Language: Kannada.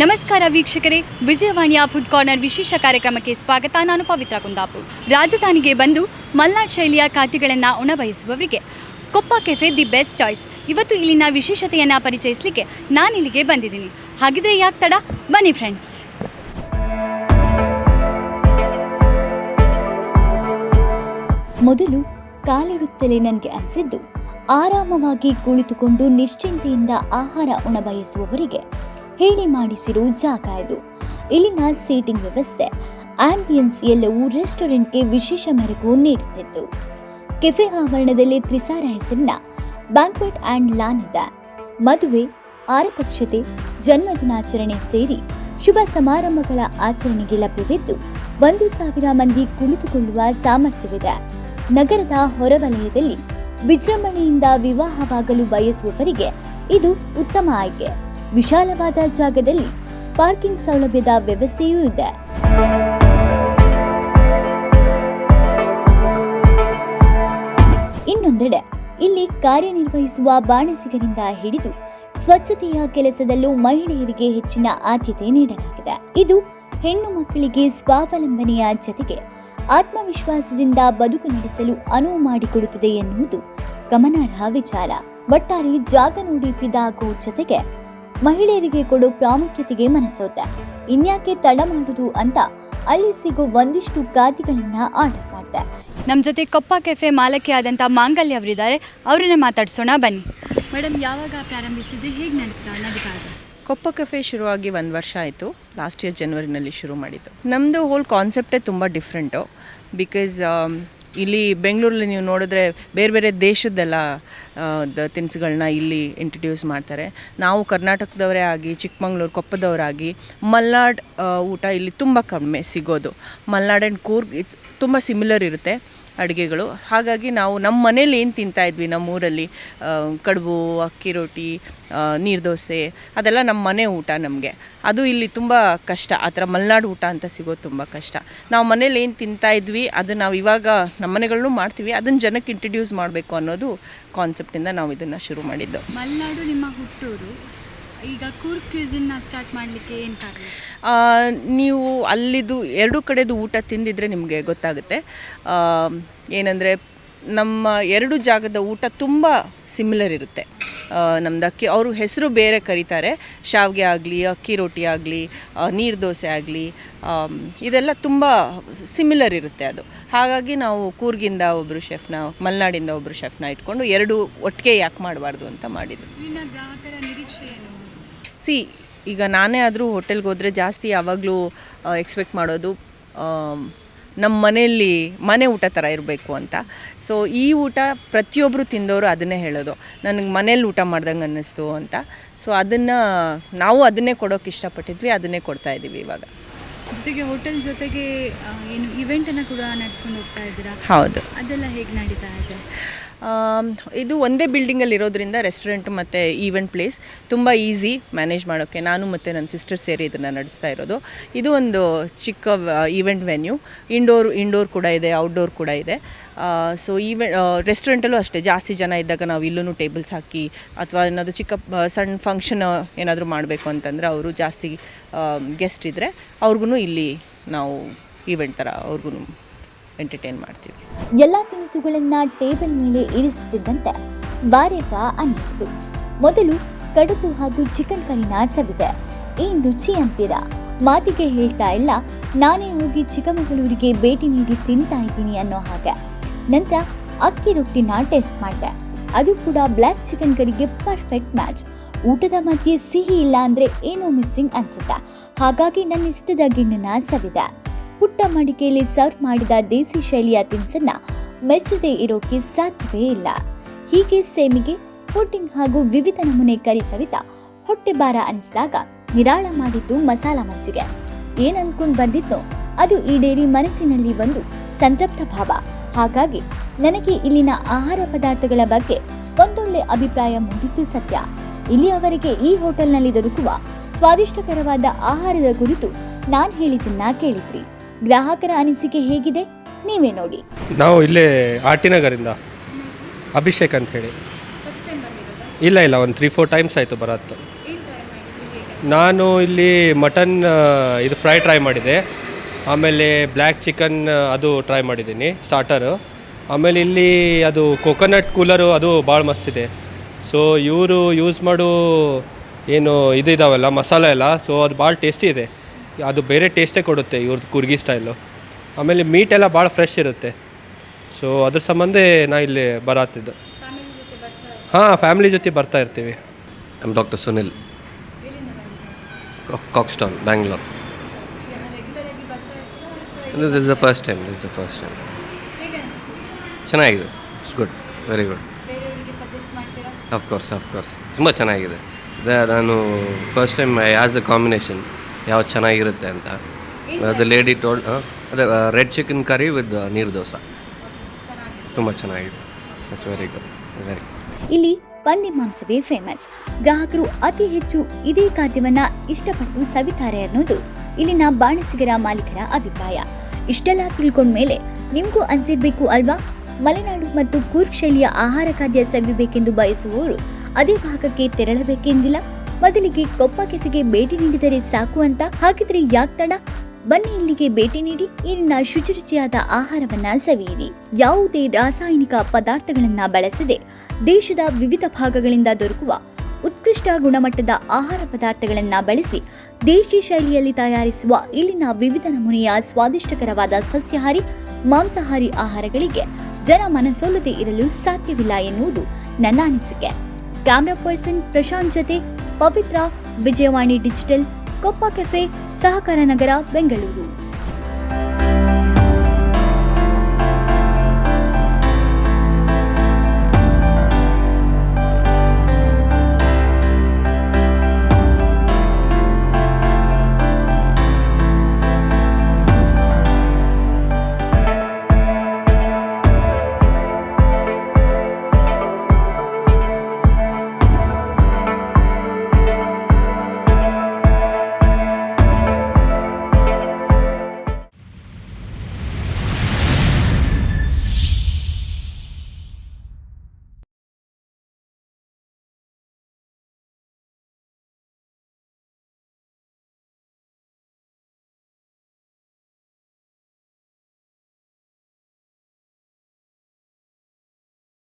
ನಮಸ್ಕಾರ ವೀಕ್ಷಕರೇ, ವಿಜಯವಾಣಿಯ ಫುಡ್ ಕಾರ್ನರ್ ವಿಶೇಷ ಕಾರ್ಯಕ್ರಮಕ್ಕೆ ಸ್ವಾಗತ. ನಾನು ಪವಿತ್ರ ಕುಂದಾಪುರ್ ರಾಜಧಾನಿಗೆ ಬಂದು ಮಲ್ನಾಡ್ ಶೈಲಿಯ ಖಾದ್ಯಗಳನ್ನು ಉಣಬಯಸುವವರಿಗೆ Koppa cafe the best choice ಇವತ್ತು ಇಲ್ಲಿನ ವಿಶೇಷತೆಯನ್ನು ಪರಿಚಯಿಸಲಿಕ್ಕೆ ನಾನು ಇಲ್ಲಿಗೆ ಬಂದಿದ್ದೀನಿ. ಹಾಗಿದ್ರೆ ಯಾಕೆ ತಡ? ಬನ್ನಿ ಫ್ರೆಂಡ್ಸ್ ಮೊದಲು ಕಾಲಿಡುತ್ತಲೇ ನನಗೆ ಅನಿಸಿದ್ದು, ಆರಾಮವಾಗಿ ಕುಳಿತುಕೊಂಡು ನಿಶ್ಚಿಂತೆಯಿಂದ ಆಹಾರ ಉಣಬಯಸುವವರಿಗೆ ಹೇಳಿ ಮಾಡಿಸಿರೋ ಜಾಗ ಇದು. ಇಲ್ಲಿನ ಸೀಟಿಂಗ್ ವ್ಯವಸ್ಥೆ ಆಂಬಿಯನ್ಸ್ ಎಲ್ಲವೂ ರೆಸ್ಟೋರೆಂಟ್ಗೆ ವಿಶೇಷ ಮೆರಗು ನೀಡುತ್ತಿತ್ತು. ಕೆಫೆ ಆವರಣದಲ್ಲಿ ತ್ರಿಸಾರ ಹೆಸರಿನ ಬ್ಯಾಂಕ್ವೆಟ್ ಆ್ಯಂಡ್ ಲಾನ್ ಇದೆ. ಮದುವೆ ಜನ್ಮ ದಿನಾಚರಣೆ ಸೇರಿ ಶುಭ ಸಮಾರಂಭಗಳ ಆಚರಣೆಗೆ ಲಭ್ಯವಿದ್ದು, ಒಂದು ಸಾವಿರ ಮಂದಿ ಕುಳಿತುಕೊಳ್ಳುವ ಸಾಮರ್ಥ್ಯವಿದೆ. ನಗರದ ಹೊರವಲಯದಲ್ಲಿ ವಿಜೃಂಭಣೆಯಿಂದ ವಿವಾಹವಾಗಲು ಬಯಸುವವರಿಗೆ ಇದು ಉತ್ತಮ ಆಯ್ಕೆ. ವಿಶಾಲವಾದ ಜಾಗದಲ್ಲಿ ಪಾರ್ಕಿಂಗ್ ಸೌಲಭ್ಯದ ವ್ಯವಸ್ಥೆಯೂ ಇದೆ. ಇನ್ನೊಂದೆಡೆ, ಇಲ್ಲಿ ಕಾರ್ಯನಿರ್ವಹಿಸುವ ಬಾಣಸಿಗರಿಂದ ಹಿಡಿದು ಸ್ವಚ್ಛತೆಯ ಕೆಲಸದಲ್ಲೂ ಮಹಿಳೆಯರಿಗೆ ಹೆಚ್ಚಿನ ಆದ್ಯತೆ ನೀಡಲಾಗಿದೆ. ಇದು ಹೆಣ್ಣು ಮಕ್ಕಳಿಗೆ ಸ್ವಾವಲಂಬನೆಯ ಜತೆಗೆ ಆತ್ಮವಿಶ್ವಾಸದಿಂದ ಬದುಕು ನಡೆಸಲು ಅನುವು ಮಾಡಿಕೊಡುತ್ತದೆ ಎನ್ನುವುದು ಗಮನಾರ್ಹ ವಿಚಾರ. ಒಟ್ಟಾರೆ ಜಾಗ ನೋಡಿ ಫಿದಾಗೋ ಜತೆಗೆ ಮಹಿಳೆಯರಿಗೆ ಕೊಡೋ ಪ್ರಾಮುಖ್ಯತೆಗೆ ಮನಸೋತೆ. ಇನ್ಯಾಕೆ ತಡ ಮಾಡುದು ಅಂತ ಅಲ್ಲಿ ಸಿಗೋ ಒಂದಿಷ್ಟು ಖಾದ್ಯಗಳನ್ನ ಆರ್ಡರ್ ಮಾಡಿದೆ. ನಮ್ಮ ಜೊತೆ ಕೊಪ್ಪ ಕೆಫೆ ಮಾಲಕಿ ಆದಂಥ ಮಾಂಗಲ್ಯ ಅವರಿದ್ದಾರೆ ಅವರನ್ನೇ ಮಾತಾಡ್ಸೋಣ ಬನ್ನಿ. ಮೇಡಮ್ ಯಾವಾಗ ಪ್ರಾರಂಭಿಸಿದ್ರೆ ಹೇಗೆ ನಡೀತಾ ನಡೀತಾ ಇದೆ ಕೊಪ್ಪ ಕೆಫೆ ಶುರುವಾಗಿ ಒಂದು ವರ್ಷ ಆಯಿತು. ಲಾಸ್ಟ್ ಇಯರ್ ಜನವರಿನಲ್ಲಿ ಶುರು ಮಾಡಿದ್ದು. ನಮ್ಮದು ಹೋಲ್ ಕಾನ್ಸೆಪ್ಟೇ ತುಂಬ ಡಿಫ್ರೆಂಟು ಬಿಕಾಸ್ ಇಲ್ಲಿ ಬೆಂಗಳೂರಲ್ಲಿ ನೀವು ನೋಡಿದ್ರೆ ಬೇರೆ ಬೇರೆ ದೇಶದ್ದೆಲ್ಲ ತಿನಿಸುಗಳನ್ನ ಇಲ್ಲಿ ಇಂಟ್ರಡ್ಯೂಸ್ ಮಾಡ್ತಾರೆ. ನಾವು ಕರ್ನಾಟಕದವರೇ ಆಗಿ, ಚಿಕ್ಕಮಂಗ್ಳೂರು, ಕೊಪ್ಪದವರಾಗಿ, ಮಲ್ನಾಡ್ ಊಟ ಇಲ್ಲಿ ತುಂಬ ಕಡಿಮೆ ಸಿಗೋದು. ಮಲ್ನಾಡ್ ಆ್ಯಂಡ್ ಕೂರ್ಗ್ ತುಂಬ ಸಿಮಿಲರ್ ಇರುತ್ತೆ. ಅಡುಗೆಗಳು. ಹಾಗಾಗಿ ನಾವು ನಮ್ಮ ಮನೇಲಿ ಏನು ತಿಂತಾ ಇದ್ವಿ ನಮ್ಮ ಊರಲ್ಲಿ ಆ, ಕಡುಬು ಅಕ್ಕಿ ರೊಟ್ಟಿ ನೀರು ದೋಸೆ ಅದೆಲ್ಲ ನಮ್ಮ ಮನೆ ಊಟ ನಮಗೆ. ಅದು ಇಲ್ಲಿ ತುಂಬ ಕಷ್ಟ. ಆ ಥರ ಮಲೆನಾಡು ಊಟ ಅಂತ ಸಿಗೋದು ತುಂಬ ಕಷ್ಟ. ನಾವು ಮನೇಲಿ ಏನು ತಿಂತಾ ಇದ್ವಿ ಅದು ನಾವು ಇವಾಗ ನಮ್ಮ ಮನೆಗಳನ್ನೂ ಮಾಡ್ತೀವಿ. ಅದನ್ನು ಜನಕ್ಕೆ ಇಂಟ್ರೊಡ್ಯೂಸ್ ಮಾಡಬೇಕು ಅನ್ನೋದು ಕಾನ್ಸೆಪ್ಟಿಂದ ನಾವು ಇದನ್ನು ಶುರು ಮಾಡಿದ್ದು. ಮಲೆನಾಡು ನಿಮ್ಮ ಹುಟ್ಟೂರು? ಈಗ ಕೂರ್ಗ್ ಸ್ಟಾರ್ಟ್ ಮಾಡಲಿಕ್ಕೆ ಏನು ಕಾರಣ? ನೀವು ಅಲ್ಲಿದು ಎರಡು ಕಡೆದು ಊಟ ತಿಂದಿದ್ರೆ ನಿಮಗೆ ಗೊತ್ತಾಗುತ್ತೆ. ಏನಂದರೆ ನಮ್ಮ ಎರಡು ಜಾಗದ ಊಟ ತುಂಬ ಸಿಮಿಲರ್ ಇರುತ್ತೆ. ನಮ್ದು ಅಕ್ಕಿ ಅವರು ಹೆಸರು ಬೇರೆ ಕರೀತಾರೆ. ಶಾವಿಗೆ ಆಗಲಿ ಅಕ್ಕಿ ರೊಟ್ಟಿ ಆಗಲಿ ನೀರು ದೋಸೆ ಆಗಲಿ ಇದೆಲ್ಲ ತುಂಬ ಸಿಮಿಲರ್ ಇರುತ್ತೆ ಅದು. ಹಾಗಾಗಿ ನಾವು ಕೂರ್ಗಿಂದ ಒಬ್ಬರು ಶೆಫ್ನ ಮಲೆನಾಡಿಂದ ಒಬ್ಬರು ಶೆಫ್ನ ಇಟ್ಕೊಂಡು ಎರಡು ಒಟ್ಟಿಗೆ ಯಾಕೆ ಮಾಡಬಾರ್ದು ಅಂತ ಮಾಡಿದ್ದು ಇಲ್ಲಿನ ಗ್ರಾಹಕರ ನಿರೀಕ್ಷೆ ಏನು ಸಿ ಈಗ ನಾನೇ ಆದರೂ ಹೋಟೆಲ್ಗೆ ಹೋದರೆ ಜಾಸ್ತಿ ಯಾವಾಗಲೂ ಎಕ್ಸ್ಪೆಕ್ಟ್ ಮಾಡೋದು ನಮ್ಮ ಮನೆಯಲ್ಲಿ ಮನೆ ಊಟ ಥರ ಇರಬೇಕು ಅಂತ. ಸೊ ಈ ಊಟ ಪ್ರತಿಯೊಬ್ಬರು ತಿಂದವರು ಅದನ್ನೇ ಹೇಳೋದು. ನನಗೆ ಮನೇಲಿ ಊಟ ಮಾಡ್ದಂಗೆ ಅನ್ನಿಸ್ತು ಅಂತ. ಸೊ ಅದನ್ನು ನಾವು ಅದನ್ನೇ ಕೊಡೋಕೆ ಇಷ್ಟಪಟ್ಟಿದ್ವಿ ಅದನ್ನೇ ಕೊಡ್ತಾ ಇದ್ದೀವಿ ಇವಾಗ. ಜೊತೆಗೆ ಹೋಟೆಲ್ ಜೊತೆಗೆ ಏನು ಇವೆಂಟನ್ನು ಕೂಡ ನಡೆಸ್ಕೊಂಡು ಹೋಗ್ತಾ ಇದ್ದೀರಾ? ಹೌದು. ಅದೆಲ್ಲ ಹೇಗೆ ನಡೀತಾ ಇದೆ? ಇದು ಒಂದೇ ಬಿಲ್ಡಿಂಗಲ್ಲಿ ಇರೋದ್ರಿಂದ ರೆಸ್ಟೋರೆಂಟ್ ಮತ್ತು ಈವೆಂಟ್ ಪ್ಲೇಸ್ ತುಂಬ ಈಸಿ ಮ್ಯಾನೇಜ್ ಮಾಡೋಕ್ಕೆ ನಾನು ಮತ್ತು ನನ್ನ ಸಿಸ್ಟರ್ ಸೇರಿ ಇದನ್ನು ನಡೆಸ್ತಾ ಇರೋದು. ಇದು ಒಂದು ಚಿಕ್ಕ ಈವೆಂಟ್ ವೆನ್ಯೂ ಇಂಡೋರ್ ಇಂಡೋರ್ ಕೂಡ ಇದೆ ಔಟ್ಡೋರ್ ಕೂಡ ಇದೆ. ಸೊ ಈವೆ ರೆಸ್ಟೋರೆಂಟಲ್ಲೂ ಅಷ್ಟೇ. ಜಾಸ್ತಿ ಜನ ಇದ್ದಾಗ ನಾವು ಇಲ್ಲೂ ಟೇಬಲ್ಸ್ ಹಾಕಿ ಅಥವಾ ಏನಾದರೂ ಚಿಕ್ಕ ಸಣ್ಣ ಫಂಕ್ಷನ್ ಏನಾದರೂ ಮಾಡಬೇಕು ಅಂತಂದರೆ ಅವರು ಜಾಸ್ತಿ ಗೆಸ್ಟ್ ಇದ್ದರೆ ಅವ್ರಿಗೂ ಇಲ್ಲಿ ನಾವು ಈವೆಂಟ್ ಥರ ಅವ್ರಿಗೂ ಎಂಟರ್ಟೈನ್ ಮಾಡ್ತೀವಿ. ಎಲ್ಲ ತಿನಿಸುಗಳನ್ನ ಟೇಬಲ್ ಮೇಲೆ ಇರಿಸುತ್ತಿದ್ದಂತೆ ಬಾರೇಕ ಅನ್ನಿಸ್ತು. ಮೊದಲು ಕಡುಬು ಹಾಗೂ ಚಿಕನ್ ಕರಿನ ಸವಿದೆ. ಏನ್ ರುಚಿ ಅಂತೀರಾ? ಮಾತಿಗೆ ಹೇಳ್ತಾ ಇಲ್ಲ. ನಾನೇ ಹೋಗಿ ಚಿಕ್ಕಮಗಳೂರಿಗೆ ಭೇಟಿ ನೀಡಿ ತಿಂತಾ ಇದ್ದೀನಿ ಅನ್ನೋ ಹಾಗೆ. ನಂತರ ಅಕ್ಕಿ ರೊಟ್ಟಿನ ಟೇಸ್ಟ್ ಮಾಡಿದೆ. ಅದು ಕೂಡ ಬ್ಲ್ಯಾಕ್ ಚಿಕನ್ ಕರಿಗೆ ಪರ್ಫೆಕ್ಟ್ ಮ್ಯಾಚ್ ಊಟದ ಮಧ್ಯೆ ಸಿಹಿ ಇಲ್ಲ ಅಂದರೆ ಏನೋ ಮಿಸ್ಸಿಂಗ್ ಅನಿಸುತ್ತೆ? ಹಾಗಾಗಿ ನನ್ನ ಇಷ್ಟದ ಗಿಣ್ಣನ ಸವಿದೆ. ಪುಟ್ಟ ಮಡಿಕೆಯಲ್ಲಿ ಸರ್ವ್ ಮಾಡಿದ ದೇಸಿ ಶೈಲಿಯ ತಿನಿಸನ್ನ ಮೆಚ್ಚದೆ ಇರೋಕೆ ಸಾಧ್ಯವೇ ಇಲ್ಲ. ಹೀಗೆ ಸೇಮಿಗೆ ಪುಡ್ಡಿಂಗ್ ಹಾಗೂ ವಿವಿಧ ನಮೂನೆ ಕರಿ ಸವಿತ ಹೊಟ್ಟೆ ಭಾರ ಅನಿಸಿದಾಗ ನಿರಾಳ ಮಾಡಿದ್ದು ಮಸಾಲ ಮಜ್ಜಿಗೆ ಏನ್ ಅನ್ಕೊಂಡ್ ಅದು ಈಡೇರಿ ಮನಸ್ಸಿನಲ್ಲಿ ಒಂದು ಸಂತೃಪ್ತ ಭಾವ. ಹಾಗಾಗಿ ನನಗೆ ಇಲ್ಲಿನ ಆಹಾರ ಪದಾರ್ಥಗಳ ಬಗ್ಗೆ ಒಂದೊಳ್ಳೆ ಅಭಿಪ್ರಾಯ ಮೂಡಿದ್ದು ಸತ್ಯ. ಇಲ್ಲಿಯವರೆಗೆ ಈ ಹೋಟೆಲ್ನಲ್ಲಿ ದೊರಕುವ ಸ್ವಾದಿಷ್ಟಕರವಾದ ಆಹಾರದ ಕುರಿತು ನಾನು ಹೇಳಿದ್ದನ್ನ ಕೇಳಿದ್ರಿ. ಗ್ರಾಹಕರ ಅನಿಸಿಕೆ ಹೇಗಿದೆ? ನೀವೇ ನೋಡಿ. ನಾವು ಇಲ್ಲೇ ಆಟಿನಗರಿಂದ ಅಭಿಷೇಕ್ ಅಂತ ಹೇಳಿ. ಇಲ್ಲ ಇಲ್ಲ, ಒಂದು ತ್ರೀ ಫೋರ್ ಟೈಮ್ಸ್ ಆಯಿತು ಹೇಗೆ ನಾನು ಇಲ್ಲಿ ಮಟನ್ ಇದು ಫ್ರೈ ಟ್ರೈ ಮಾಡಿದೆ. ಆಮೇಲೆ ಬ್ಲ್ಯಾಕ್ ಚಿಕನ್ ಅದು ಟ್ರೈ ಮಾಡಿದ್ದೀನಿ ಸ್ಟಾರ್ಟರು ಆಮೇಲೆ ಇಲ್ಲಿ ಅದು ಕೊಕೊನಟ್ ಕೂಲರು ಅದು ಭಾಳ ಮಸ್ತಿದೆ ಸೊ ಇವರು ಯೂಸ್ ಮಾಡೋ ಏನು ಇದು ಇದಾವಲ್ಲ, ಮಸಾಲೆ ಎಲ್ಲ ಸೊ ಅದು ಭಾಳ ಟೇಸ್ಟಿ ಇದೆ. ಅದು ಬೇರೆ ಟೇಸ್ಟೇ ಕೊಡುತ್ತೆ ಇವ್ರದ್ದು ಕುರ್ಗಿ ಸ್ಟೈಲು ಆಮೇಲೆ ಮೀಟ್ ಎಲ್ಲ ಭಾಳ ಫ್ರೆಶ್ ಇರುತ್ತೆ. ಸೊ ಅದ್ರ ಸಂಬಂಧ ನಾ ಇಲ್ಲಿ ಬರತ್ತಿದ್ದು ಹಾಂ ಫ್ಯಾಮಿಲಿ ಜೊತೆ ಬರ್ತಾ ಇರ್ತೀವಿ. I'm doctor Sunil Cox Town Bangalore this the first time this the first time. ಚೆನ್ನಾಗಿದೆ. It's good very good of course of course ತುಂಬ ಚೆನ್ನಾಗಿದೆ. ಅದೇ ನಾನು first time as a combination ಯಾವ್ದು ಚೆನ್ನಾಗಿರುತ್ತೆ ಅಂತ. ಅದು ಲೇಡಿ ಟೋಲ್ ಅದೇ ರೆಡ್ ಚಿಕನ್ ಕರಿ ವಿತ್ ನೀರು ದೋಸೆ. ತುಂಬ ಚೆನ್ನಾಗಿದೆ. ಇಟ್ಸ್ ವೆರಿ ಗುಡ್ ವೆರಿ ಇಲ್ಲಿ ಪಂದಿ ಮಾಂಸವೇ ಫೇಮಸ್ ಗ್ರಾಹಕರು ಅತಿ ಹೆಚ್ಚು ಇದೇ ಖಾದ್ಯವನ್ನ ಇಷ್ಟಪಟ್ಟು ಸವಿತಾರೆ ಅನ್ನೋದು ಇಲ್ಲಿನ ಬಾಣಸಿಗರ ಮಾಲೀಕರ ಅಭಿಪ್ರಾಯ. ಇಷ್ಟೆಲ್ಲ ತಿಳ್ಕೊಂಡ್ಮೇಲೆ ನಿಮಗೂ ಅನ್ಸಿರ್ಬೇಕು ಅಲ್ವಾ? ಮಲೆನಾಡು ಮತ್ತು ಕೂರ್ಗ್ ಶೈಲಿಯ ಆಹಾರ ಖಾದ್ಯ ಸವಿಬೇಕೆಂದು ಬಯಸುವವರು ಅದೇ ಭಾಗಕ್ಕೆ ತೆರಳಬೇಕೆಂದಿಲ್ಲ? ಮೊದಲಿಗೆ ಕೊಪ್ಪ ಕೆಫೆಗೆ ಭೇಟಿ ನೀಡಿದರೆ ಸಾಕು ಅಂತ ಹಾಗಿದ್ರೆ ಯಾಕ್ ತಡ? ಬನ್ನಿ ಇಲ್ಲಿಗೆ ಭೇಟಿ ನೀಡಿ, ಇಲ್ಲಿನ ಶುಚಿ ರುಚಿಯಾದ ಆಹಾರವನ್ನ ಸವಿಯಿರಿ. ಯಾವುದೇ ರಾಸಾಯನಿಕ ಪದಾರ್ಥಗಳನ್ನ ಬಳಸದೆ ದೇಶದ ವಿವಿಧ ಭಾಗಗಳಿಂದ ದೊರಕುವ ಉತ್ಕೃಷ್ಟ ಗುಣಮಟ್ಟದ ಆಹಾರ ಪದಾರ್ಥಗಳನ್ನ ಬಳಸಿ ದೇಶಿ ಶೈಲಿಯಲ್ಲಿ ತಯಾರಿಸುವ ಇಲ್ಲಿನ ವಿವಿಧ ನಮೂನೆಯ ಸ್ವಾದಿಷ್ಟಕರವಾದ ಸಸ್ಯಾಹಾರಿ, ಮಾಂಸಾಹಾರಿ ಆಹಾರಗಳಿಗೆ ಜನ ಮನಸೋಲದೆ ಇರಲು ಸಾಧ್ಯವಿಲ್ಲ ಎನ್ನುವುದು ನನ್ನ ಅನಿಸಿಕೆ. ಕ್ಯಾಮ್ರಾ ಪರ್ಸನ್ ಪ್ರಶಾಂತ್ ಜತೆ ಪವಿತ್ರ ವಿಜಯವಾಣಿ ಡಿಜಿಟಲ್ ಕೊಪ್ಪ ಕೆಫೆ ಸಹಕಾರ ನಗರ ಬೆಂಗಳೂರು.